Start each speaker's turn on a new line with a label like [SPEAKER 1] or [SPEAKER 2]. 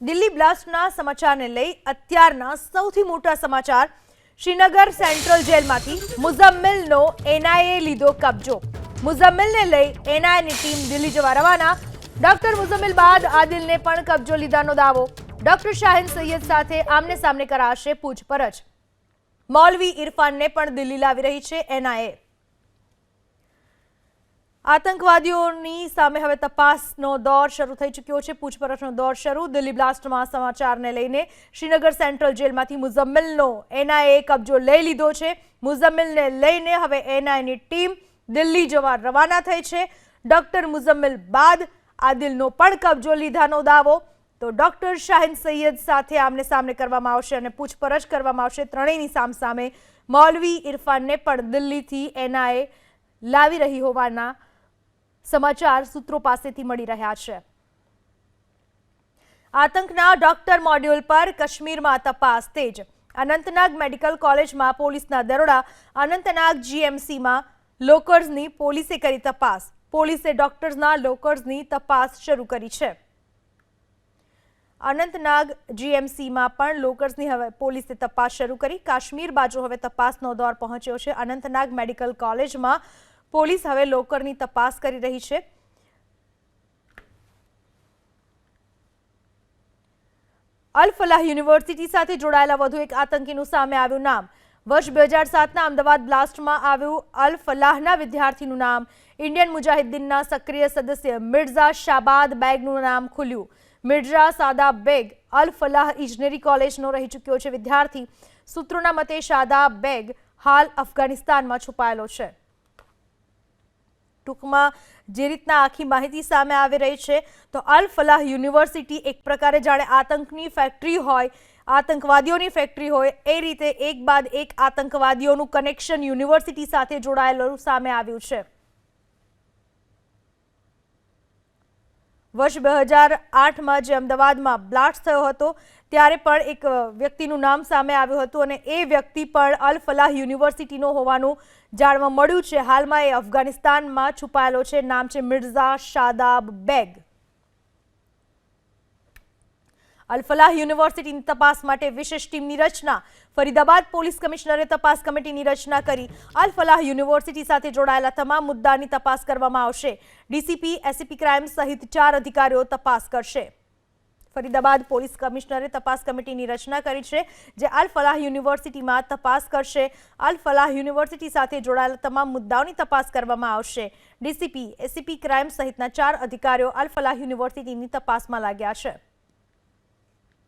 [SPEAKER 1] દિલ્હી બ્લાસ્ટના સમાચારને લઈ અત્યારના સૌથી મોટા સમાચાર. શ્રીનગર સેન્ટ્રલ જેલમાંથી મુઝમ્મિલનો એનઆઈએ લીધો કબજો. મુઝમ્મિલને લઈ એનઆઈએની ટીમ દિલ્હી જવા રવાના. ડોક્ટર મુઝમ્મિલ બાદ આદિલને પણ કબજો લીધાનો દાવો. ડોક્ટર શાહીન સૈયદ સાથે આમને સામને કરાશે પૂછપરછ. મૌલવી ઇરફાનને પણ દિલ્હી લાવી રહી છે એનઆઈએ. આતંકવાદીઓની સામે હવે તપાસનો દોર શરૂ થઈ ચૂક્યો છે. પૂછપરછનો દોર શરૂ. દિલ્હી બ્લાસ્ટમાં સમાચારને લઈને શ્રીનગર સેન્ટ્રલ જેલમાંથી મુઝમ્મિલનો એનઆઈએ કબજો લઈ લીધો છે. મુઝમ્મિલને લઈને હવે એનઆઈની ટીમ દિલ્હી જવા રવાના થઈ છે. ડોક્ટર મુઝમ્મિલ બાદ આદિલનો પણ કબજો લીધાનો દાવો. તો ડોક્ટર શાહીન સૈયદ સાથે આમને સામને કરવામાં આવશે અને પૂછપરછ કરવામાં આવશે. ત્રણેયની સામસામે મૌલવી ઇરફાનને પણ દિલ્હીથી એનઆઈએ લાવી રહી હોવાના સમાચાર સૂત્રો પાસેથી મળી રહ્યા છે. આતંકના ડોક્ટર મોડ્યુલ પર કાશ્મીરમાં તપાસ તેજ. અનંતનાગ મેડિકલ કોલેજમાં પોલીસના દરોડા, અનંતનાગ જીએમસીમાં લોકર્સની પોલીસે કરી તપાસ. પોલીસે ડોક્ટર્સના લોકર્સની તપાસ શરૂ કરી છે. અનંતનાગ જીએમસીમાં પણ લોકર્સની હવે પોલીસે તપાસ શરૂ કરી. કાશ્મીર બાજુ હવે તપાસનો દોર પહોંચ્યો છે. અનંતનાગ મેડિકલ કોલેજમાં પોલીસ હવે લોકરની તપાસ કરી રહી છે. અલ ફલાહ યુનિવર્સિટી સાથે જોડાયેલા વધુ એક આતંકીનું સામે આવ્યું નામ. વર્ષ બે હજાર સાતના અમદાવાદ બ્લાસ્ટમાં આવ્યું અલ ફલાહના વિદ્યાર્થીનું નામ. ઇન્ડિયન મુજાહિદ્દીનના સક્રિય સદસ્ય મિર્ઝા શાબાદ બેગનું નામ ખુલ્યું. મિર્ઝા સાદા બેગ અલ ફલાહ ઇજનેરી કોલેજનો રહી ચૂક્યો છે. વિદ્યાર્થી સૂત્રોના મતે શાદા બેગ હાલ અફઘાનિસ્તાનમાં છુપાયેલો છે. ટૂંકમાં જે રીતના આખી માહિતી સામે આવી રહી છે, તો અલ ફલાહ યુનિવર્સિટી એક પ્રકારે જાણે આતંકની ફેક્ટરી હોય, આતંકવાદીઓની ફેક્ટરી હોય, એ રીતે એક બાદ એક આતંકવાદીઓનું કનેક્શન યુનિવર્સિટી સાથે જોડાયેલું સામે આવ્યું છે. વર્ષ બે હજાર આઠમાં જે અમદાવાદમાં બ્લાસ્ટ થયો હતો, ત્યારે પણ એક વ્યક્તિનું નામ સામે આવ્યું હતું અને એ વ્યક્તિ પણ અલ ફલાહ યુનિવર્સિટીનો હોવાનું જાણવા મળ્યું છે. હાલમાં એ અફઘાનિસ્તાનમાં છુપાયેલો છે. નામ છે મિર્ઝા શાદાબ બેગ. અલ ફલાહ યુનિવર્સિટીની તપાસ માટે વિશેષ ટીમની રચના. ફરીદાબાદ પોલીસ કમિશનરે તપાસ કમિટીની રચના કરી. અલફલાહ યુનિવર્સિટી સાથે જોડાયેલા તમામ મુદ્દાની તપાસ કરવામાં આવશે. ડીસીપી એસીપી ક્રાઇમ સહિત ચાર અધિકારીઓ તપાસ કરશે. ફરીદાબાદ પોલીસ કમિશનરે તપાસ કમિટીની રચના કરી છે, જે અલ ફલાહ યુનિવર્સિટીમાં તપાસ કરશે. અલ ફલાહ યુનિવર્સિટી સાથે જોડાયેલા તમામ મુદ્દાઓની તપાસ કરવામાં આવશે. ડીસીપી એસીપી ક્રાઇમ સહિતના ચાર અધિકારીઓ અલ ફલાહ યુનિવર્સિટીની તપાસમાં લાગ્યા છે.